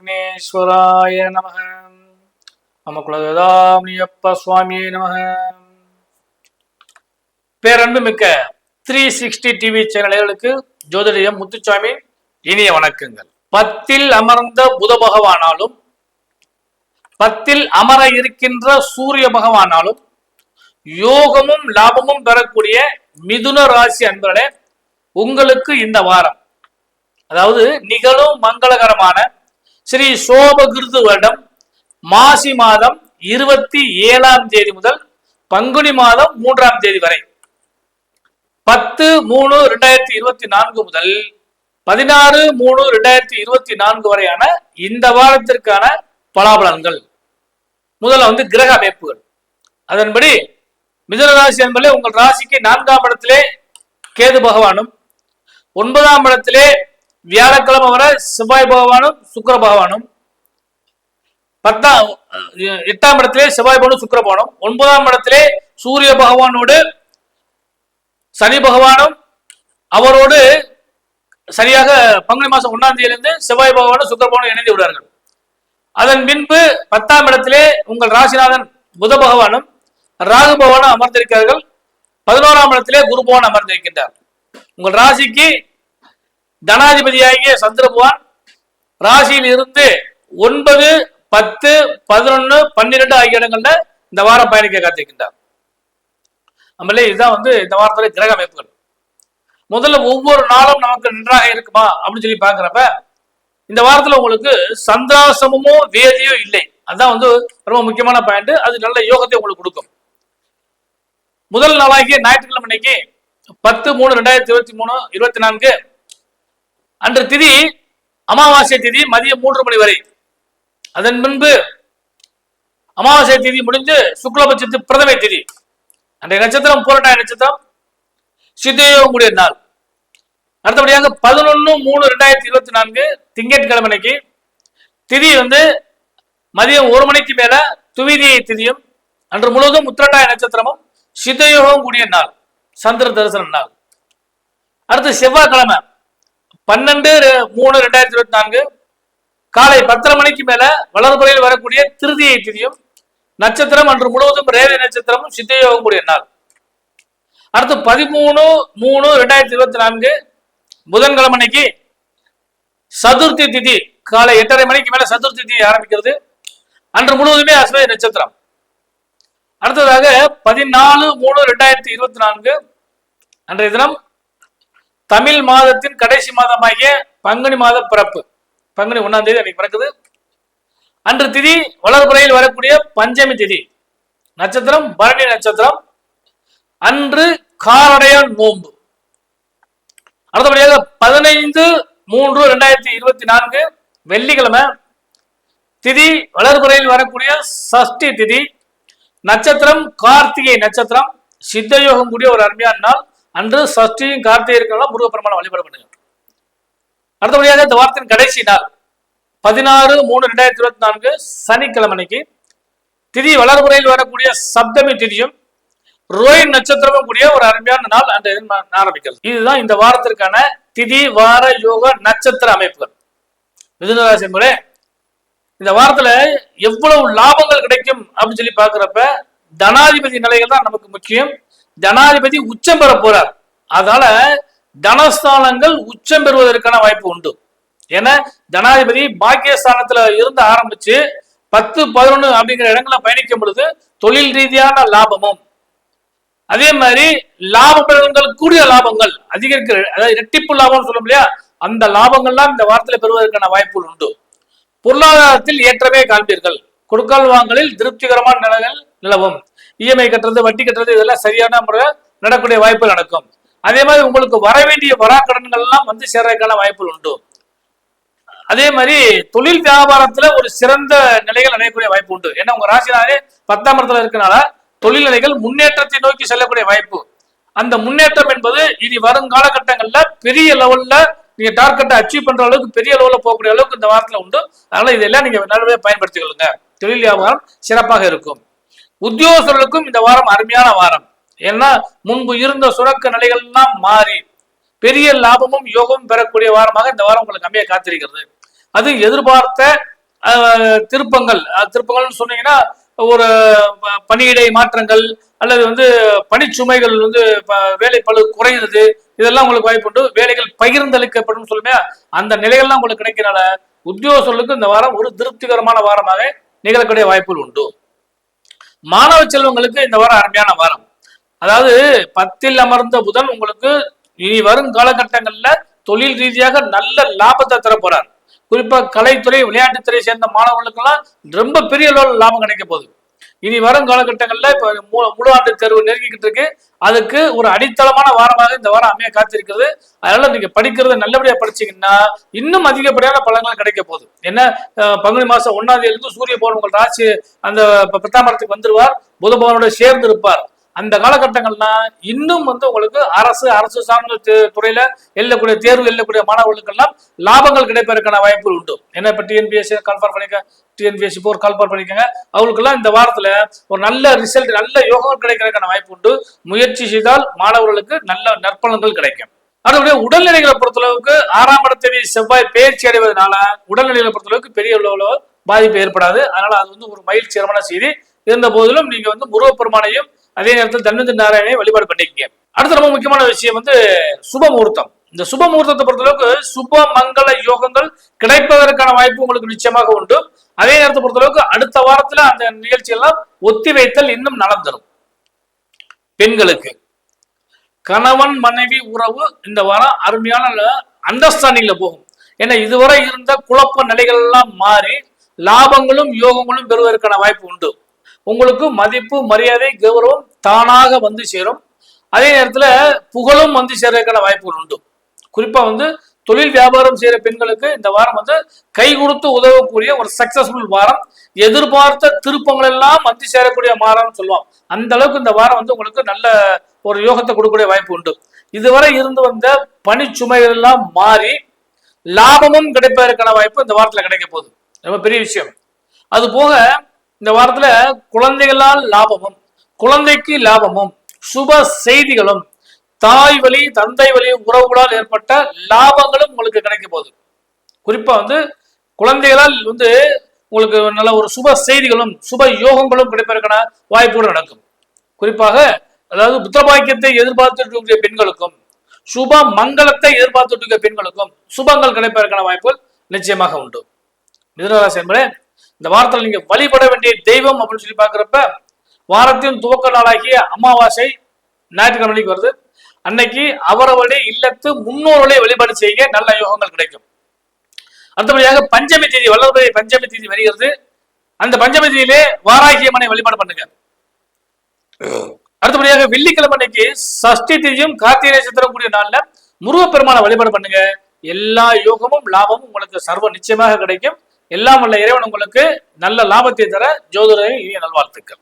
விக்னேஸ்வராய நம நம குலதாமியப்ப சுவாமியே நம பேரன்பு மிக்க த்ரீ சிக்ஸ்டி டிவி சேனல்களுக்கு ஜோதிடம் முத்துச்சாமி இனிய வணக்கங்கள். பத்தில் அமர்ந்த புத பகவானாலும் பத்தில் அமர இருக்கின்ற சூரிய பகவானாலும் யோகமும் லாபமும் பெறக்கூடிய மிதுன ராசி அன்பர்களே உங்களுக்கு இந்த வாரம் அதாவது நிகழும் மங்களகரமான ஸ்ரீ சோபகிருது வருடம் மாசி மாதம் இருபத்தி ஏழாம் தேதி முதல் பங்குனி மாதம் மூன்றாம் தேதி வரை. பத்து மூணு ரெண்டாயிரத்தி இருபத்தி நான்கு முதல் பதினாறு மூணு ரெண்டாயிரத்தி இருபத்தி நான்கு வரையான இந்த வாரத்திற்கான பலாபலன்கள். முதல்ல வந்து கிரக அமைப்புகள். அதன்படி மிதுன ராசி உங்கள் ராசிக்கு நான்காம் இடத்திலே கேது பகவானும் ஒன்பதாம் இடத்திலே வியாழக்கிழமை வர செவ்வாய் பகவானும் சுக்கர பகவானும் பத்தாம் எட்டாம் இடத்திலே செவ்வாய் பகவானும் சுக்கர பகவானும் ஒன்பதாம் இடத்திலே சூரிய பகவானோடு சனி பகவானும் அவரோடு சரியாக பங்குனி மாசம் ஒன்னாம் தேதியிலிருந்து செவ்வாய் பகவானும் சுக்கர பகவானும் இணைந்து விடுவார்கள். அதன் பின்பு பத்தாம் இடத்திலே உங்கள் ராசிநாதன் புத பகவானும் ராகு பகவானும் அமர்ந்திருக்கிறார்கள். பதினோராம் இடத்திலே குரு பகவான் அமர்ந்திருக்கின்றார். உங்கள் ராசிக்கு தனாதிபதியாகிய சந்திரபுவான் ராசியில் இருந்து ஒன்பது பத்து பதினொன்னு பன்னிரெண்டு ஆகிய இடங்கள்ல இந்த வாரம் பயணிக்க காத்திருக்கின்றார். நம்மளே இதுதான் வந்து இந்த வாரத்துல கிரக அமைப்புகள். முதல்ல ஒவ்வொரு நாளும் நமக்கு நன்றாக இருக்குமா அப்படின்னு சொல்லி பாக்குறப்ப இந்த வாரத்துல உங்களுக்கு சந்திராசமமோ வேதியோ இல்லை. அதான் வந்து ரொம்ப முக்கியமான பாயிண்ட் அது நல்ல யோகத்தை உங்களுக்கு கொடுக்கும். முதல் நாளாகிய ஞாயிற்றுக்கிழமை அன்னைக்கு பத்து மூணு ரெண்டாயிரத்தி இருபத்தி மூணு இருபத்தி நான்கு அன்று திதி அமாவாசை திதி மதியம் மூன்று மணி வரை. அதன் முன்பு அமாவாசை திதி முடிஞ்சு சுக்லபட்சத்து பிரதமை திதி. அன்றைய நட்சத்திரம் பூரட்டாய நட்சத்திரம் சித்தயோகம் கூடிய நாள். அடுத்தபடியாக பதினொன்று மூணு ரெண்டாயிரத்தி இருபத்தி நான்கு திங்கட்கிழமைக்கு திதி வந்து மதியம் ஒரு மணிக்கு மேல துவிதியை திதியும் அன்று முழுவதும் உத்திரட்டாய நட்சத்திரமும் சித்தயோகம் கூடிய நாள் சந்திர தரிசன நாள். அடுத்து செவ்வாய்க்கிழமை. பன்னெண்டு மூணு ரெண்டாயிரத்தி இருபத்தி நான்கு. காலை பத்தரை மணிக்கு மேல வளர்புறையில் வரக்கூடிய திருதியை திதியும் நட்சத்திரம் அன்று முழுவதும் ரேவை நட்சத்திரமும் சித்தயோகம் கூடிய நாள். அடுத்து பதிமூணு மூணு ரெண்டாயிரத்தி இருபத்தி நான்கு புதன்கிழமைக்கு சதுர்த்தி திதி. காலை எட்டரை மணிக்கு மேல சதுர்த்தி திதி ஆரம்பிக்கிறது. அன்று முழுவதுமே அஸ்வதி நட்சத்திரம். அடுத்ததாக பதினாலு மூணு ரெண்டாயிரத்தி இருபத்தி நான்கு அன்றைய தினம் தமிழ் மாதத்தின் கடைசி மாதமாகிய பங்குனி மாத பிறப்பு. பங்குனி ஒன்னாம் தேதி அன்னைக்கு பிறக்குது. அன்று திதி வளர்புறையில் வரக்கூடிய பஞ்சமி திதி. நட்சத்திரம் பரணி நட்சத்திரம். அன்று காரடையான் நோன்பு. அடுத்தபடியாக பதினைந்து மூன்று ரெண்டாயிரத்தி இருபத்தி நான்கு வெள்ளிக்கிழமை. திதி வளர்புறையில் வரக்கூடிய சஷ்டி திதி. நட்சத்திரம் கார்த்திகை நட்சத்திரம். சித்தயோகம் கூடிய ஒரு அருமையான நாள். அன்று சஷ்டியும் கார்த்திகை முருகப்பெருமான வழிபாடு பண்ணுங்க. அடுத்தபடியாக இந்த வாரத்தின் கடைசி நாள் பதினாறு மூணு ரெண்டாயிரத்தி இருபத்தி நான்கு சனிக்கிழமை அன்னைக்கு திதி வளர்முறையில் வரக்கூடிய சப்தமி திதியும் ரோஹின் நட்சத்திரமும் கூடிய ஒரு அருமையான நாள் அந்த ஆரம்பிக்கிறது. இதுதான் இந்த வாரத்திற்கான திதி வார யோக நட்சத்திர அமைப்புகள். மிதுனராசி என்பதே இந்த வாரத்துல எவ்வளவு லாபங்கள் கிடைக்கும் அப்படின்னு சொல்லி பாக்குறப்ப தனாதிபதி நிலைகள் தான் நமக்கு முக்கியம். ஜனாதிபதி உச்சம் பெற போறார். அதனால தனஸ்தானங்கள் உச்சம் பெறுவதற்கான வாய்ப்பு உண்டு. ஏன்னா ஜனாதிபதி பாக்கியஸ்தானத்துல இருந்து ஆரம்பிச்சு பத்து பதினொன்னு அப்படிங்கிற இடங்களை பயணிக்கும் பொழுது தொழில் ரீதியான லாபமும் அதே மாதிரி லாபங்கள் கூடிய லாபங்கள் அதிகரிக்கிற அதாவது இரட்டிப்பு லாபம்னு சொல்லும் இல்லையா? அந்த லாபங்கள்லாம் இந்த வாரத்தில் பெறுவதற்கான வாய்ப்புகள் உண்டு. பொருளாதாரத்தில் ஏற்றமே காண்பீர்கள். கொடுக்கல் வாங்கலில் திருப்திகரமான நிலைகள் நிலவும். இஎம்ஐ கட்டுறது வட்டி கட்டுறது இதெல்லாம் சரியான முறையில் நடக்கூடிய வாய்ப்புகள் நடக்கும் அதே மாதிரி உங்களுக்கு வர வேண்டிய வராக்கடன்கள் எல்லாம் வந்து சேர்றதுக்கான வாய்ப்புகள் உண்டு. அதே மாதிரி தொழில் வியாபாரத்துல ஒரு சிறந்த நிலைகள் அடையக்கூடிய வாய்ப்பு உண்டு. ஏன்னா உங்க ராசினாலே பத்தாம் இடத்துல இருக்கனால தொழில் நிலைகள் முன்னேற்றத்தை நோக்கி செல்லக்கூடிய வாய்ப்பு. அந்த முன்னேற்றம் என்பது இனி வரும் காலகட்டங்கள்ல பெரிய லெவல்ல நீங்க டார்கெட்டை அச்சீவ் பண்ற அளவுக்கு பெரிய லெவலில் போகக்கூடிய அளவுக்கு இந்த வாரத்தில் உண்டு. அதனால இதெல்லாம் நீங்க நல்லபடியா பயன்படுத்திக் கொள்ளுங்க தொழில் வியாபாரம் சிறப்பாக இருக்கும். உத்தியோகஸ்தர்களுக்கும் இந்த வாரம் அருமையான வாரம். ஏன்னா முன்பு இருந்த சுரக்க நிலைகள்லாம் மாறி பெரிய லாபமும் யோகமும் பெறக்கூடிய வாரமாக இந்த வாரம் உங்களுக்கு அமைய காத்திருக்கிறது. அது எதிர்பார்த்த திருப்பங்கள் திருப்பங்கள்னு சொன்னீங்கன்னா ஒரு ப- பணியிடை மாற்றங்கள் அல்லது வந்து பணிச்சுமைகள் வந்து வேலை பளு குறையிறது இதெல்லாம் உங்களுக்கு வாய்ப்பு உண்டு வேலைகள் பகிர்ந்தளிக்கப்படும் சொல்லுமே அந்த நிலைகள்லாம் உங்களுக்கு கிடைக்கிறனால உத்தியோகர்களுக்கு இந்த வாரம் ஒரு திருப்திகரமான வாரமாக நிகழக்கூடிய வாய்ப்புகள் உண்டு. மாணவ செல்வங்களுக்கு இந்த வாரம் அருமையான வாரம். அதாவது பத்தில் அமர்ந்த புதன் உங்களுக்கு இனி வரும் காலகட்டங்களில் தொழில் ரீதியாக நல்ல லாபத்தை தர போறார் குறிப்பா கலைத்துறை விளையாட்டுத்துறை சேர்ந்த மாணவர்களுக்கெல்லாம் ரொம்ப பெரிய அளவில் லாபம் கிடைக்க போகுது. இனி வரும் காலகட்டங்கள்ல இப்ப மு- முழு ஆண்டு தேர்வு நெருங்கிக்கிட்டு இருக்கு. அதுக்கு ஒரு அடித்தளமான வாரமாக இந்த வாரம் அமைய காத்திருக்கிறது. அதனால நீங்க படிக்கிறத நல்லபடியா படிச்சீங்கன்னா இன்னும் அதிகப்படியான பலன்கள் கிடைக்க போகுது. என்ன பங்குனி மாசம் ஒன்னாம் தேதி இருந்து சூரிய பவன் உங்கள் ராசி அந்த பத்தாம் இடத்துக்கு வந்துருவார். புத சேர்ந்து இருப்பார் அந்த காலகட்டங்கள்னா இன்னும் வந்து உங்களுக்கு அரசு அரசு சார்ந்த துறையில எல்லக்கூடிய தேர்வு எல்லக்கூடிய மாணவர்களுக்கெல்லாம் லாபங்கள் கிடைப்பதற்கான வாய்ப்புகள் உண்டு. என்ன இப்ப டிஎன்பிஎஸ்சி கால்பார் பண்ணிக்க டிஎன்பிஎஸ்சி போர் கால்பார் பண்ணிக்கோங்க. அவங்களுக்கெல்லாம் இந்த வாரத்துல ஒரு நல்ல ரிசல்ட் நல்ல யோகம் கிடைக்கிறதுக்கான வாய்ப்பு உண்டு. முயற்சி செய்தால் மாணவர்களுக்கு நல்ல நற்பலன்கள் கிடைக்கும். அதனுடைய உடல்நிலைகளை பொறுத்தளவுக்கு ஆறாம் இடத்தை செவ்வாய் பயிற்சி அடைவதனால உடல்நிலைகளை பொறுத்தளவுக்கு பெரிய அளவுல பாதிப்பு ஏற்படாது. அதனால அது வந்து ஒரு மகிழ்ச்சிகரமான செய்தி. இருந்த போதிலும் நீங்க வந்து முருகப்பெருமானையும் அதே நேரத்தில் தன்வந்தி நாராயணை வழிபாடு பண்ணிக்கங்க அடுத்த ரொம்ப முக்கியமான விஷயம் வந்து சுப முகூர்த்தம். இந்த சுப முகூர்த்தத்தை பொறுத்தளவுக்கு சுப மங்கள யோகங்கள் கிடைப்பதற்கான வாய்ப்பு உங்களுக்கு நிச்சயமாக உண்டு. அதே நேரத்தை பொறுத்தளவுக்கு அடுத்த வாரத்துல அந்த நிகழ்ச்சியெல்லாம் ஒத்தி வைத்தல் இன்னும் நடந்துடும் பெண்களுக்கு. கணவன் மனைவி உறவு இந்த வாரம் அருமையான அண்டர்ஸ்டாண்டிங்ல போகும். ஏன்னா இதுவரை இருந்த குழப்ப நிலைகள் எல்லாம் மாறி லாபங்களும் யோகங்களும் பெறுவதற்கான வாய்ப்பு உண்டு. உங்களுக்கு மதிப்பு மரியாதை கௌரவம் தானாக வந்து சேரும். அதே நேரத்தில் புகழும் வந்து சேர்றதுக்கான வாய்ப்புகள் உண்டு. குறிப்பா வந்து தொழில் வியாபாரம் செய்கிற பெண்களுக்கு இந்த வாரம் வந்து கை கொடுத்து உதவக்கூடிய ஒரு சக்சஸ்ஃபுல் வாரம். எதிர்பார்த்த திருப்பங்கள் எல்லாம் வந்து சேரக்கூடிய வாரம்னு சொல்லுவோம் அந்த அளவுக்கு இந்த வாரம் வந்து உங்களுக்கு நல்ல ஒரு யோகத்தை கொடுக்கக்கூடிய வாய்ப்பு உண்டு. இதுவரை இருந்து வந்த பணிச்சுமைகள் எல்லாம் மாறி லாபமும் கிடைப்பதற்கான வாய்ப்பு இந்த வாரத்துல கிடைக்க போகுது. ரொம்ப பெரிய விஷயம். அது போக இந்த வாரத்துல குழந்தைகளால் லாபமும் குழந்தைக்கு லாபமும் சுப செய்திகளும் தாய் வழி தந்தை வழி உறவுகளால் ஏற்பட்ட லாபங்களும் உங்களுக்கு கிடைக்க போகுது. குறிப்பா வந்து குழந்தைகளால் வந்து உங்களுக்கு நல்ல ஒரு சுப செய்திகளும் சுப யோகங்களும் கிடைப்பதற்கான வாய்ப்புகள் நடக்கும். குறிப்பாக அதாவது புத்திரபாக்கியத்தை எதிர்பார்த்துட்டு பெண்களுக்கும் சுப மங்களத்தை எதிர்பார்த்துட்டு பெண்களுக்கும் சுபங்கள் கிடைப்பதற்கான வாய்ப்புகள் நிச்சயமாக உண்டு. மிதனராசி என்பதே இந்த வாரத்தில் நீங்க வழிபட வேண்டிய தெய்வம் அப்படின்னு சொல்லி பார்க்குறப்ப வாரத்தின் துவக்க நாளாகிய அமாவாசை ஞாயிற்றுக்கிழமைக்கு வருது. அன்னைக்கு அவரவருடைய இல்லத்து முன்னோர்களை வழிபாடு செய்ய நல்ல யோகங்கள் கிடைக்கும். அடுத்தபடியாக பஞ்சமி தேதி வல்லபதி பஞ்சமி தேதி வருகிறது. அந்த பஞ்சமி தேதியிலே வாராகியம்மனை வழிபாடு பண்ணுங்க. அடுத்தபடியாக வெள்ளிக்கிழமை அன்னைக்கு சஷ்டி தேதியும் கார்த்திகை நட்சத்திரம் கூடிய நாள்ல முருகப்பெருமானை வழிபாடு பண்ணுங்க. எல்லா யோகமும் லாபமும் உங்களுக்கு சர்வ நிச்சயமாக கிடைக்கும். எல்லாம் வல்ல இறைவன் உங்களுக்கு நல்ல லாபத்தை தர ஜோதிடரின் இனிய நல்வாழ்த்துக்கள்.